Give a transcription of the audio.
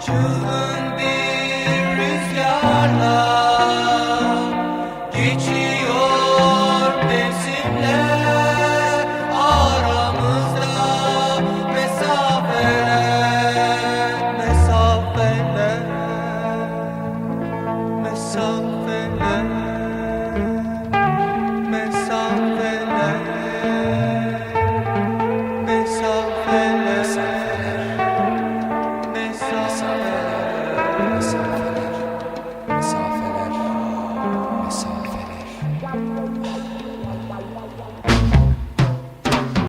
Çılgın bir rüzgarla geçiyor mevsimler aramızda mesafeler mesafeler mesafeler. Yes.